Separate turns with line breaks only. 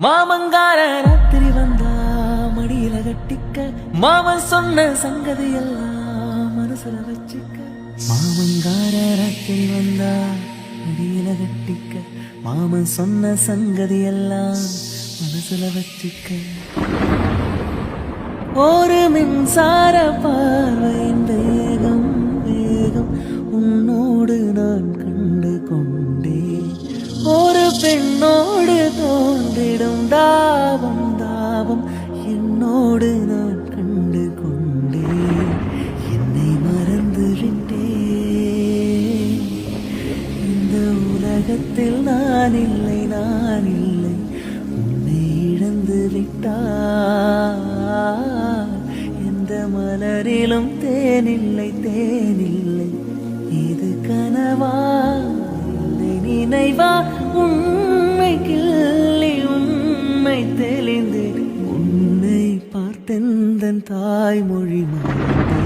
மாமங்கார ராத்திரி வந்தா மடியில கட்டிக்க. மாமன் சொன்ன சங்கதி எல்லாம் மனசுல வச்சுக்க. மாமங்கார ராத்திரி வந்தா மடியில கட்டிக்க. மாமன் சொன்ன சங்கதி எல்லாம் மனசுல வச்சுக்க. ஒரு மின்சார பார்வையின் வேகம் வேகம். உன்னோடு நான் கண்டு கொண்டே ஒரு பெண்ணோடு தோ தோன்றிடும் தாவம் தாவம். என்னோடு நான் கண்டு கொண்டே என்னை மறந்து விட்டேன். இந்த உலகத்தில் நான் இல்லை நான் இல்லை. உன்னை இழந்து விட்டார். எந்த மலரிலும் தேனில்லை தேனில்லை. இது கனவா? இல்லை நினைவா? உன் தெந்தன் தாய்மொழி மாறி